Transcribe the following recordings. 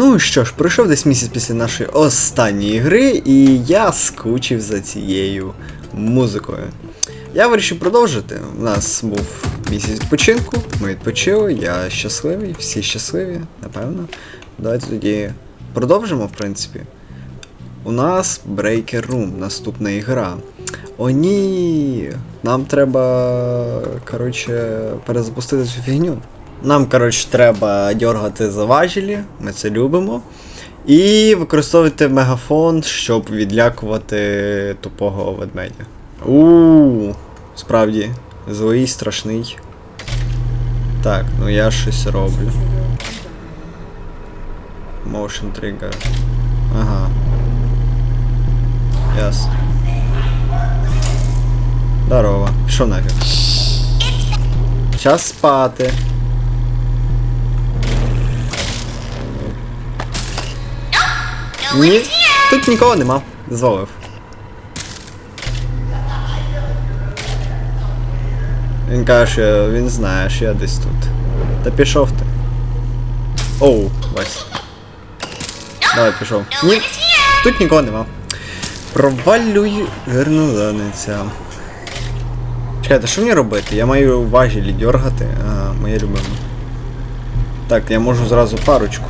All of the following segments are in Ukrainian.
Ну що ж, пройшов десь місяць після нашої останньої гри, і я скучив за цією музикою. Я вирішив продовжити. У нас був місяць відпочинку, ми відпочили, я щасливий, всі щасливі, напевно. Давайте тоді продовжимо, в принципі. У нас Breaker Room, наступна ігра. О, ні! Нам треба, коротше, перезапустити цю фігню. Нам, коротше, треба дергати за ми це любимо. І використовувати мегафон, щоб відлякувати тупого ведмедя. У, справді, злий, страшний. Так, ну я щось роблю. Motion trigger. Ага. Ясно. Здорово. Пішов нафіг. Час спати. Ні, тут нікого нема. Звалив. Він каже, що він знає, що я десь тут. Та пішов ти. Оу, Вась. Давай пішов. Ні, тут нікого нема. Провалюй гернозаниця. Чекайте, що мені робити? Я маю важілі дергати. Ага, моє любиме. Так, я можу зразу парочку.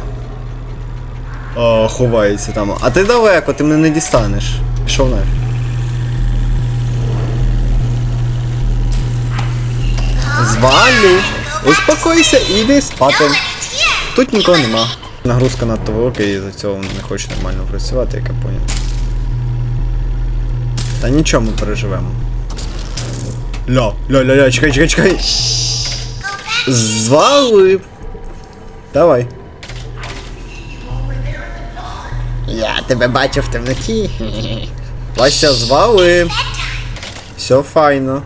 О, ховається там. А ти далеко, ти мене не дістанеш. Пішов нафіг. Звалю. Успокойся і спати. Тут нікого нема. Нагрузка надто велика і за цього не хоче нормально працювати, як я поняв. Та нічого ми переживемо. Ля, ля, ля, ля, чекай, чекай, чекай. Звали. Давай. Я тебе бачу в темноті. Вася звали. Все файно.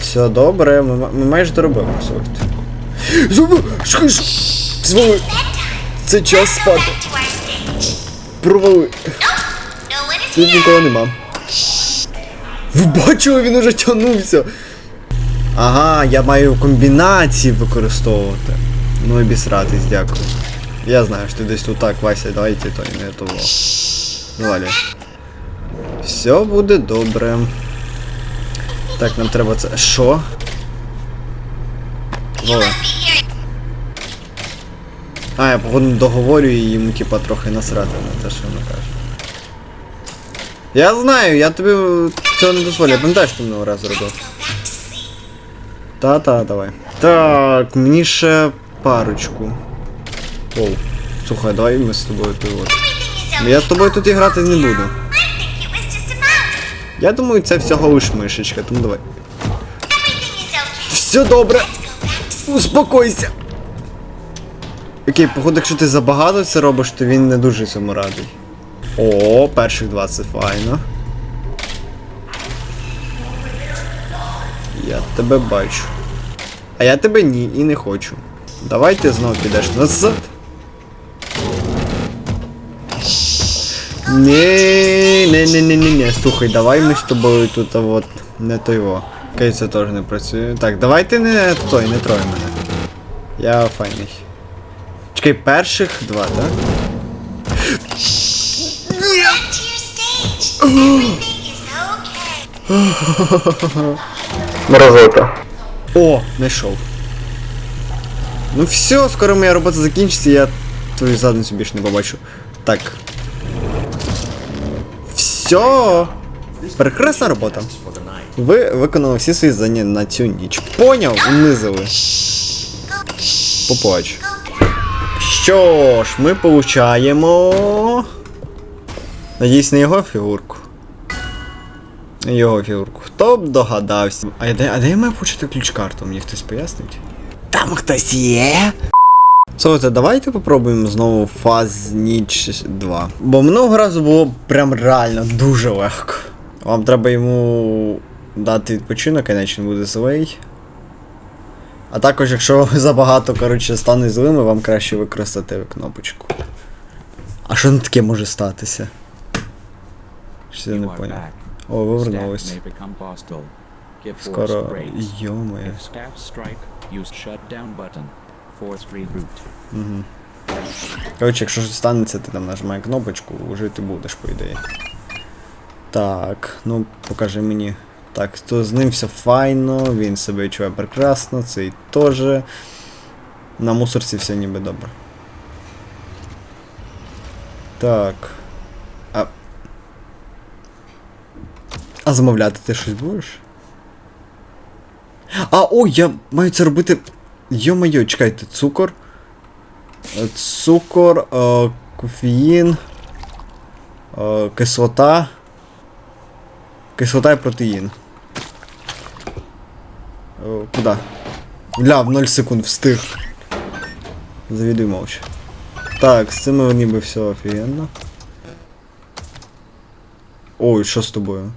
Все добре, ми, ми майже! Чекай, ш- Звали! Це час спати. Провали. Тут нікого нема. Ви бачили, він уже тягнувся. Ага, я маю комбінації використовувати. Ну і бісратись, дякую. Я знаю, що ти десь тут так, Вася, давайте то не того. Далі. Все буде добре. Так, нам треба це. Що? Вола. А, я походу договорю і йому типа трохи насрати на те, що вона каже. Я знаю, я тобі цього не дозволю, я пам'ятаю, ти минулого разу робив. Та-та, давай. Так, мені ще парочку. Оу. Слухай, давай ми з тобою тут. от. Я з тобою тут і грати не буду. Я думаю, це всього лиш мишечка, тому давай. Все добре. Успокойся. Окей, походу, якщо ти забагато це робиш, то він не дуже цьому радий. О, перших 20 файно. Я тебе бачу. А я тебе ні і не хочу. Давай ти знов підеш назад. Ні, не, не, не, не, не. Слухай, давай ми з тобою тут а от не той во. Окей, це теж не працює. Так, давай ти не той, не трой мене. Я файний. Чекай, перших два, так? Мразота. О, знайшов. Ну все, скоро моя робота закінчиться, я твою задницю більше не побачу. Так. Все. Прекрасна робота. Ви виконали всі свої завдання на цю ніч. Поняв? Унизили. Поплач. Що ж, ми получаємо. Надіюсь, не його фігурку. Його фігурку. Хто б догадався? А де, а де я маю почути ключ-карту? Мені хтось пояснить? Там хтось є? Слухайте, давайте попробуємо знову фаз ніч 2. Бо минулого разу було прям реально дуже легко. Вам треба йому дати відпочинок, іначе він буде злий. А також, якщо забагато, коротше, стане злими, вам краще використати кнопочку. А що не таке може статися? Щось я не поняв. О, вивернулись. Скоро. Скоро. Йо-моє. Угу. Коротше, якщо щось станеться, ти там нажимай кнопочку, жити будеш, по ідеї. Так, ну покажи мені. Так, то з ним все файно, він себе відчуває прекрасно, цей теж. На мусорці все ніби добре. Так. А. А замовляти ти щось будеш? А, ой, я маю це робити. Йо-моє, чекайте, цукор. Е, Цукор, е, кофеїн, е, кислота. Кислота і протеїн. Е, Куда? Ля, в 0 секунд встиг. Завідуй мовч. Так, з цим ніби все офігенно. Ой, що з тобою?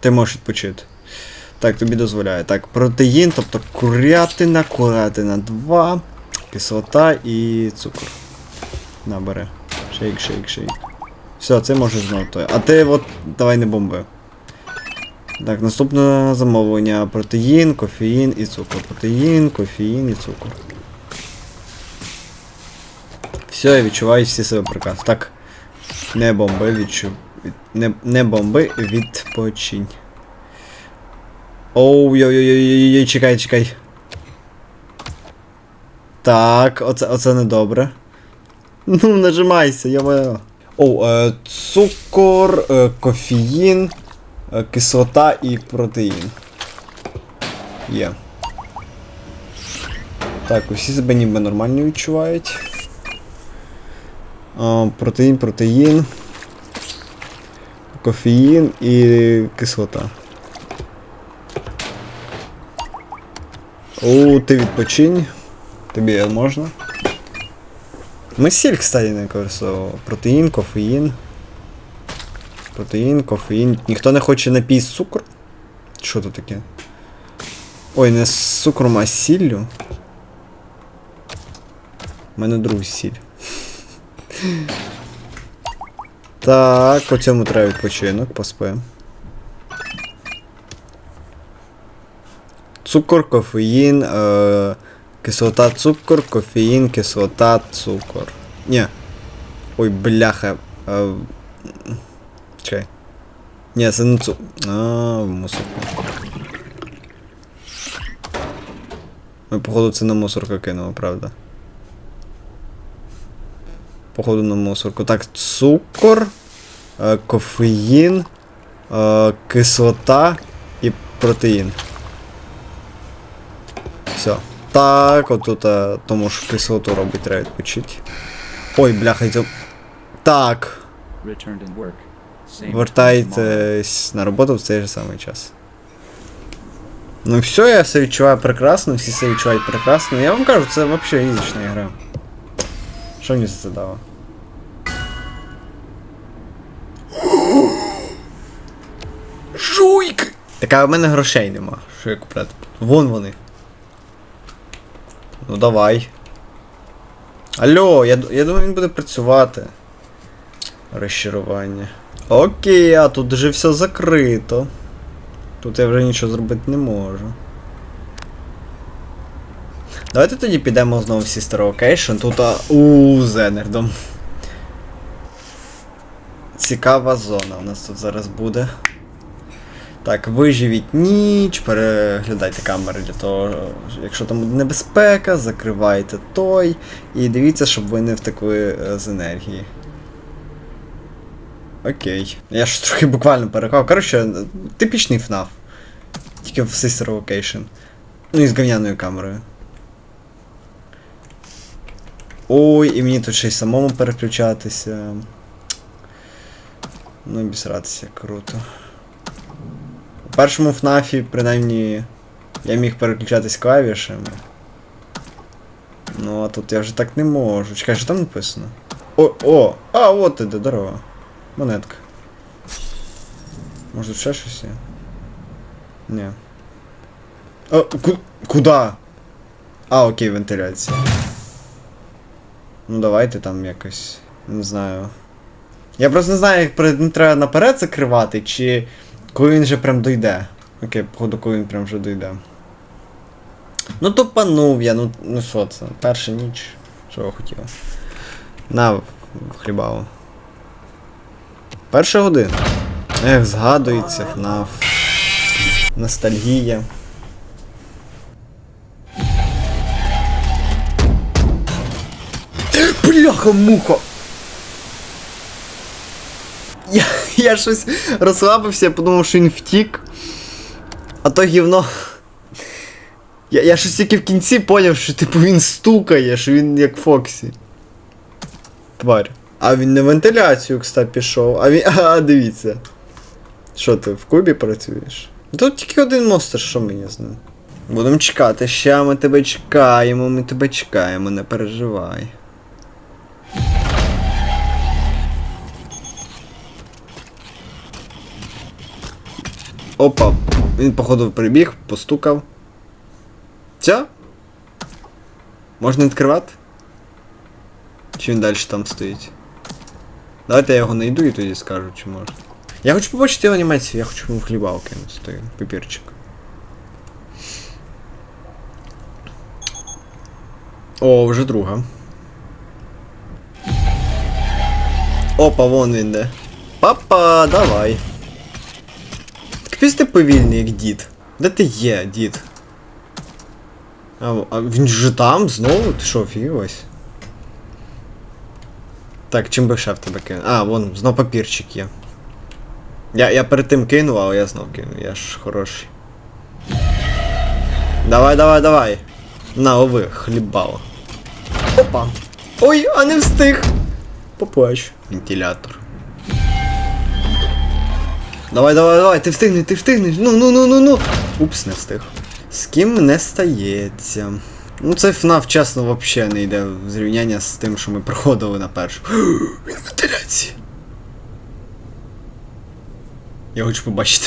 Ти можеш відпочити. Так, тобі дозволяє. Так, протеїн, тобто курятина, курятина 2, кислота і цукор. Набере. Шейк, шейк, шейк. Все, це може знову. А ти от давай не бомби. Так, наступне замовлення. Протеїн, кофеїн і цукор. Протеїн, кофеїн і цукор. Все, я відчуваю всі себе прекрасно. Так. Не бомби, відчу... від- Не, не бомби, відпочинь. Оу, йой-йой-йой-йой, чекай, чекай. Так, оце, оце недобре. Ну, нажимайся, маю. Оу, е, цукор, е, кофеїн, е, кислота і протеїн. Є. Так, усі себе ніби нормально відчувають. Е, протеїн, протеїн. Кофеїн і кислота. О, ти відпочинь. Тобі можна. Ми сіль, кстати, не використовував. Протеїн, кофеїн. Протеїн, кофеїн. Ніхто не хоче напій з цукру? Що тут таке? Ой, не з цукром, а з сіллю. У мене друг сіль. Так, по цьому треба відпочинок, поспим. Цукор, кофеїн, е, кислота, цукор, кофеїн, кислота, цукор. Ні. Ой, бляха. Е, чекай. Ні, це не цукор. А, мусорку. Ми, походу, це на мусорку кинули, правда? Походу на мусорку. Так, цукор, е, кофеїн, е, кислота і протеїн. Все. Так, отут, а, тому що кислоту робить, треба відпочити. Ой, бляха, йдем. Так. Вертайтесь на роботу в цей же самий час. Ну все, я все відчуваю прекрасно, всі все відчувають прекрасно. Я вам кажу, це взагалі ізична гра. Що мені за це дало? Жуйк! Так а в мене грошей нема. Що я купляти? Вон вони. Ну давай. Алло, я, я думаю, він буде працювати. Розчарування. Окей, а тут вже все закрито. Тут я вже нічого зробити не можу. Давайте тоді підемо знову в Sister Location. Тут а, у Зенердом. Цікава зона у нас тут зараз буде. Так, виживіть ніч, переглядайте камери для того, якщо там буде небезпека, закривайте той. І дивіться, щоб ви не втекли е, з енергії. Окей. Я ж трохи буквально переклав. Коротше, типічний FNAF. Тільки в Sister Location. Ну і з говняною камерою. Ой, і мені тут ще й самому переключатися. Ну, обісратися, круто. Першому FNAF, принаймні, я міг переключатись клавішами. Ну, а тут я вже так не можу. Чекай, що там написано? О, о! А, от іде, здорово. Монетка. Може тут ще щось є? Ні. А, ку- куда? А, окей, вентиляція. Ну давайте там якось. Не знаю. Я просто не знаю, як треба наперед закривати, чи коли він вже прям дойде. Окей, походу, коли він прям вже дойде. Ну тупанув я, ну ну що це? Перша ніч. Що я хотів? На хлібаву. Перша година. Ех, згадується FNAF. Ностальгія. Бляха Я, щось розслабився, подумав, що він втік. А то гівно. Я, я щось тільки в кінці поняв, що типу він стукає, що він як Фоксі. Тварь. А він на вентиляцію, кстати, пішов. А він. А, дивіться. Що ти в кубі працюєш? Тут тільки один монстр, що мені з ним. Будемо чекати, ще ми тебе чекаємо, ми тебе чекаємо, не переживай. Опа, він, походу, прибіг, постукав. Все? Можна відкривати? Чи він далі там стоїть? Давайте я його знайду і тоді скажу, чи можна. Я хочу побачити його анімацію, я хочу йому хліба кинути той папірчик. О, вже друга. Опа, вон він де. Папа, давай. Капець ти повільний, як дід. Де ти є, дід? А, а він же там знову? Ти що, офігівась? Так, чим би ще в тебе кинув? А, вон, знов папірчик є. Я, я перед тим кинув, але я знов кинув, я ж хороший. Давай, давай, давай. На, лови, хлібало. Опа. Ой, а не встиг. Поплач. Вентилятор. Давай, давай, давай, ти встигнеш, ти встигнеш. Ну, ну, ну, ну, ну. Упс, не встиг. З ким не стається. Ну, це FNAF, чесно, вообще не йде в зрівняння з тим, що ми проходили на першу. Він вентиляції. Я хочу побачити.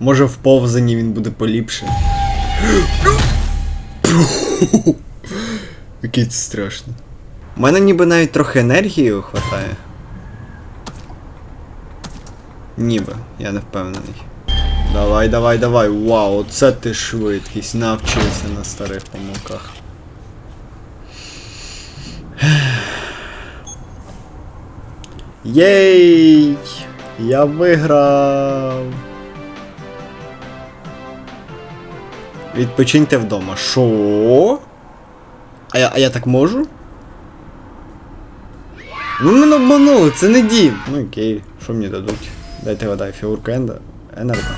Може в повзанні він буде поліпше. Який це страшно. У мене ніби навіть трохи енергії хватає. Ніби, я не впевнений. Давай, давай, давай. Вау, оце ти швидкість. Навчився на старих помилках. Єй! Я виграв. Відпочиньте вдома. Шо? А я, а я так можу? Ну мене обманули, це не дім. Ну окей, що мені дадуть? Дайте вода, фігурка енда. Енерго.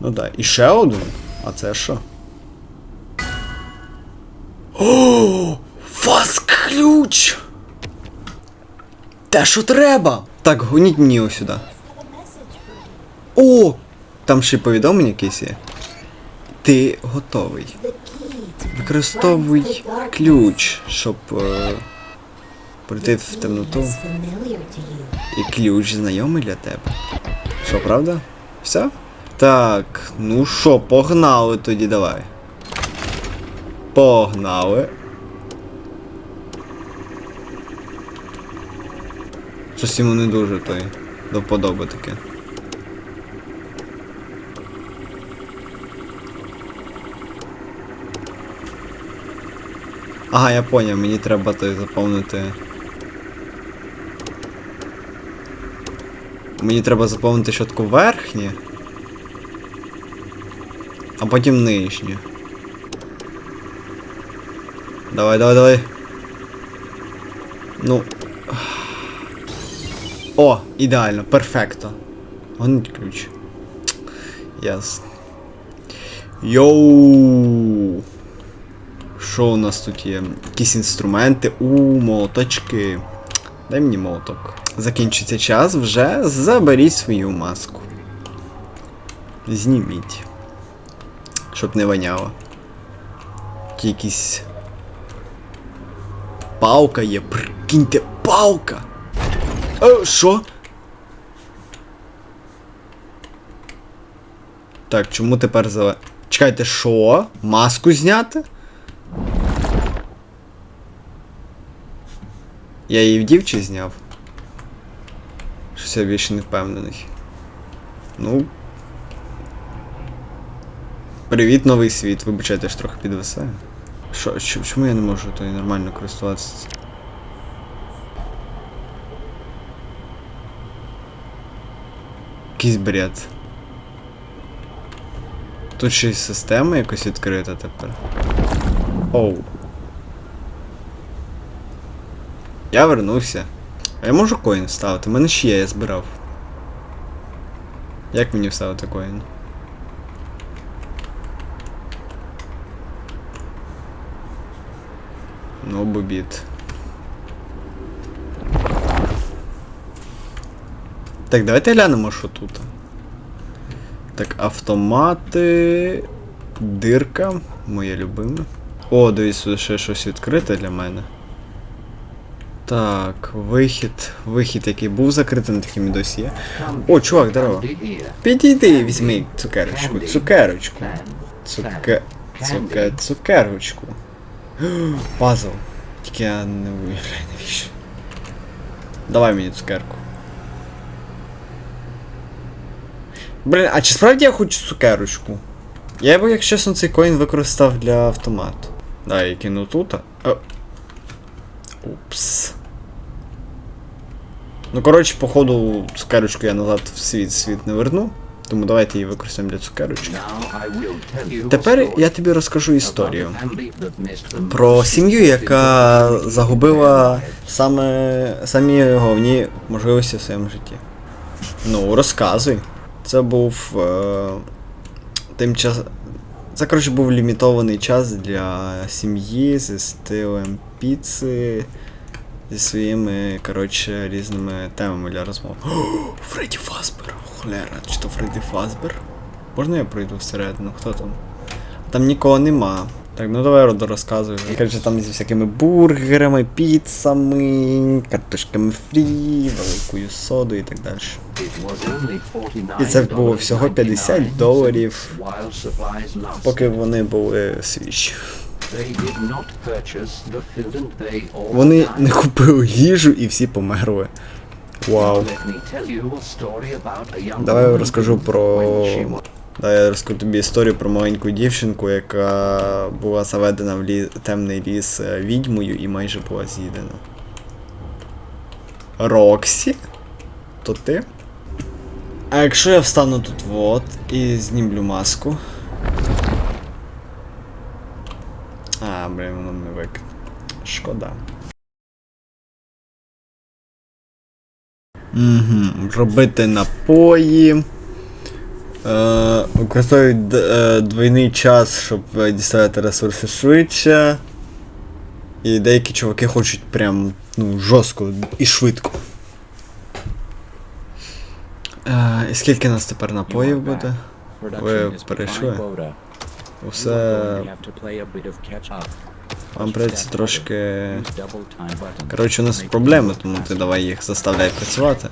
Ну да. І ще один. А це що? О! Фас ключ! Те, що треба! Так, гоніть мені його сюди. О! Там ще й повідомлення якесь є. Ти готовий. Використовуй ключ, щоб е, прийти в темноту. І ключ знайомий для тебе. Що, правда? Все? Так, ну що, погнали тоді давай. Погнали. Щось йому не дуже той до вподоби таке. Ага, я поняв, мені треба той заповнити. Мені треба заповнити щотку верхнє. А потім нижнє. Давай, давай, давай. Ну. О, ідеально, перфекто. Гонить ключ. Ясно. Йоу. Що у нас тут є? Якісь інструменти. У, молоточки. Дай мені молоток. Закінчиться час, вже заберіть свою маску. Зніміть. Щоб не воняло. Ті якісь. Палка є, прикиньте, палка! Е, що? Так, чому тепер за. Чекайте, що? Маску зняти? Я її вдів чи зняв? Щось я більше не впевнений. Ну. Привіт, новий світ. Вибачайте, я ж трохи підвисаю. Що, чому я не можу то нормально користуватися? Якийсь бред. Тут ще й система якось відкрита тепер. Оу. Я вернувся. А я можу коін ставити? Мене ще є, я збирав. Як мені вставити коін? Ну, бобіт. Так, давайте глянемо, що тут. Так, автомати. Дирка. Моє любиме. О, дивись, тут ще щось відкрите для мене. Так, вихід. Вихід, який був закритий на таким досі є. О, чувак, здорово. Підійди, візьми цукерочку. Цукерочку. Цуке... Цуке... Цукерочку. Пазл. Тільки я не виявляю навіщо. Давай мені цукерку. Блін, а чи справді я хочу цукерочку? Я би, якщо чесно, цей коін використав для автомату. Да, я кину тут. а- О. Упс. Ну, коротше, походу, цукерочку я назад в світ світ не верну. Тому давайте її використаємо для цукерочки. Тепер я тобі розкажу історію Про сім'ю, яка загубила саме самі головні можливості в своєму житті. Ну, розказуй. Це був е, тим час. Це, коротше, був лімітований час для сім'ї зі стилем піци, зі своїми, коротше, різними темами для розмов. О, Фредді Фазбер! Холера, чи то Фредді Фазбер? Можна я пройду всередину? Хто там? Там нікого нема. Так, ну давай Родо розказуй. Коротше, там зі всякими бургерами, піцами, картошками фрі, великою содою і так далі. І це було всього 50 доларів, Поки вони були свіжі. Вони не купили їжу і всі померли. Вау. Давай я розкажу про. Давай я розкажу тобі історію про маленьку дівчинку, яка була заведена в лі... темний ліс е, відьмою і майже була з'їдена. Роксі? То ти? А якщо я встану тут вот і знімлю маску. А, блін, воно не викине. Шкода. Угу. Робити напої. Е, використовують е, двойний час, щоб е, діставати ресурси швидше. І деякі чуваки хочуть прям ну, жорстко і швидко. І скільки нас тепер напоїв буде? Ви перейшли? Усе вам придеться трошки. Коротше, у нас проблеми, тому ти давай їх заставляй працювати.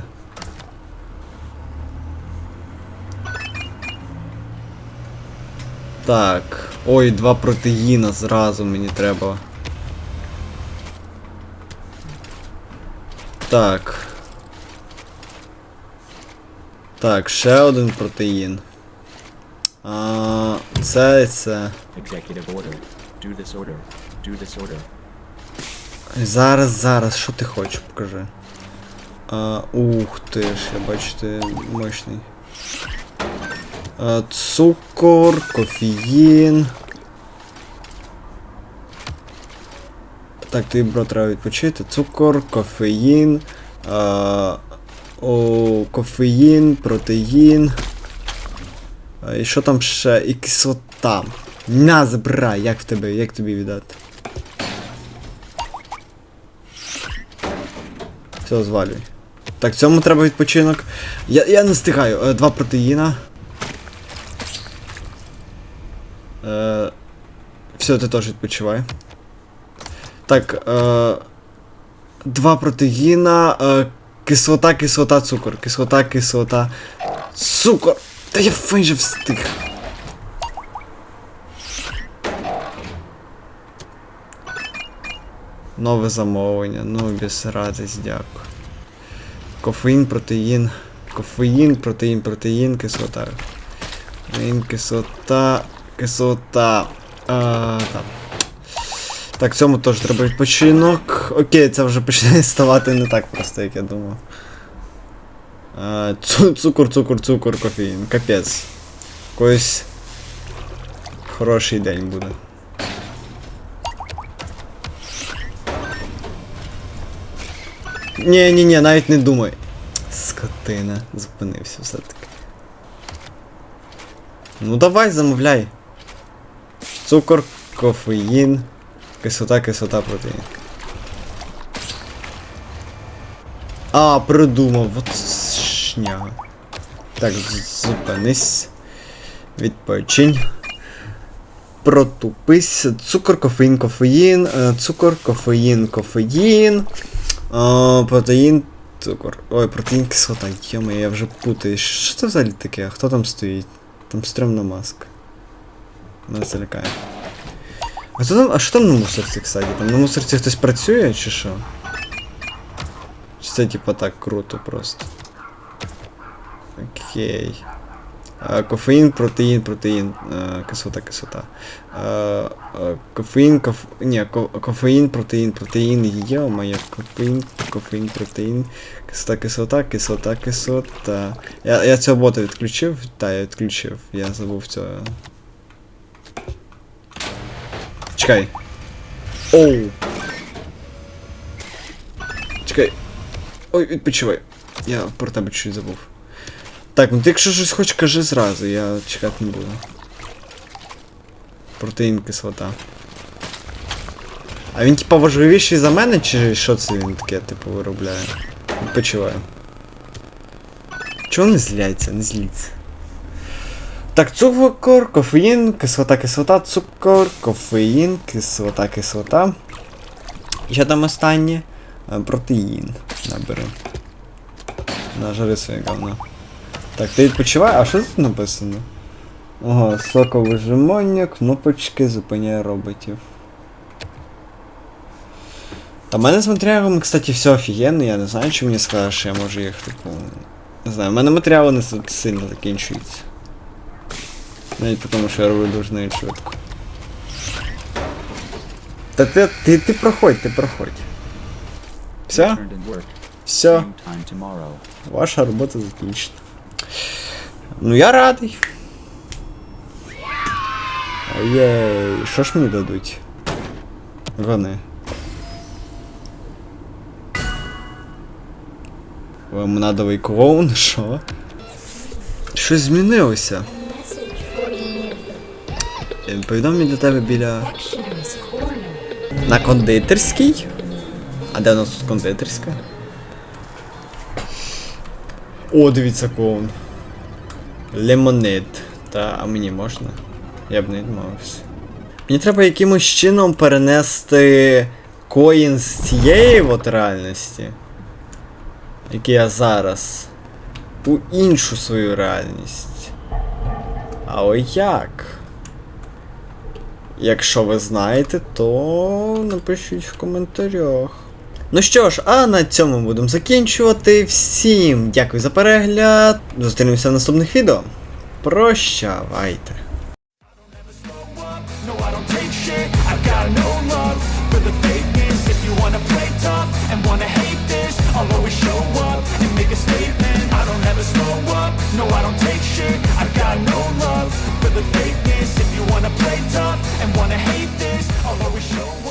Так. Ой, два протеїна зразу мені треба. Так. Так, ще один протеїн. А, це і це. Зараз, зараз, що ти хочеш, покажи. А, ух ти ж, я бачу, ти мощний. А, цукор, кофеїн. Так, тобі, бро, треба відпочити. Цукор, кофеїн. А, о, кофеїн, протеїн. А, і що там ще? І кислота. На, забирай, як в тебе, як тобі віддати? Все, звалюй. Так, цьому треба відпочинок. Я, я не встигаю. Е, Два протеїна. Е, все, ти теж відпочивай. Так, е, два протеїна. Е, кислота, кислота, цукор. Кислота, кислота. Цукор! Та я майже встиг. Нове замовлення. Ну, без радість, дякую. Кофеїн, протеїн. Кофеїн, протеїн, протеїн, кислота. Кофеїн, кислота, кислота. А, так. Так, цьому теж треба відпочинок. Окей, це вже починає ставати не так просто, як я думав. А, цукор, цукор, цукор, кофеїн. Капець. Якийсь хороший день буде. Ні, ні, ні, навіть не думай. Скотина, зупинився все-таки. Ну давай, замовляй. Цукор, кофеїн, кислота, кислота, протеїн. А, придумав, от шняга. Так, зупинись. Відпочинь. Протупись. Цукор, кофеїн, кофеїн, е, цукор, кофеїн, кофеїн. А, протеїн, цукор. Ой, протеїн, кислота. Йома, я вже путаю. Що це взагалі таке? Хто там стоїть? Там стрімна маска. Мене це лякає. А, хто там, а що там на мусорці, кстати? Там на мусорці хтось працює чи що? Чи це типа так круто просто? Окей. А, кофеїн, протеїн, протеїн, а, кислота, кислота. А, а, кофеїн, коф... Ні, ко... кофеїн, протеїн, протеїн, йо-моє, кофеїн, кофеїн, протеїн, кислота, кислота, кислота, кислота. Я, я цього бота відключив? Так, я відключив. Я забув цього. Чекай. Оу. Чекай. Ой, відпочивай. Я про тебе чуть забув. Так, ну ти якщо щось хочеш, кажи зразу, я чекати не буду. Протеїн кислота. А він типа важливіший за мене, чи що це він таке, типу, виробляє? Відпочиваю. Чого не зляться, не зліться? Так, цукор, кофеїн, кислота, кислота, цукор, кофеїн, кислота, кислота. І що там останнє? Е, Протеїн. Набери. Нажари своє говно. Так, ти відпочивай, а що тут написано? Ага, соковижимання, кнопочки зупиняє роботів. Та в мене з матеріалами, кстати, все офігенно, я не знаю, чи мені скажеш, що я можу їх, типу. Не знаю, в мене матеріали не сильно закінчуються. Навіть тому, що я роблю дуже навіть швидко. Та ти, ти, ти проходь, ти проходь. Все? Все. Ваша робота закінчена. Ну я радий. Ой, що ж мені дадуть? Вони. Лимонадовий клоун, що? Щось змінилося. Повідомлення для тебе біля. На кондитерській? А де у нас тут кондитерська? О, дивіться клоун. Лемонед. Та, а мені можна? Я б не відмовився. Мені треба якимось чином перенести коін з цієї от реальності, який я зараз, у іншу свою реальність. Але як? Якщо ви знаєте, то напишіть в коментарях. Ну що ж, а на цьому будемо закінчувати. Всім дякую за перегляд. Зустрінемося в наступних відео. Прощавайте. If you wanna play tough wanna hate this I'll always show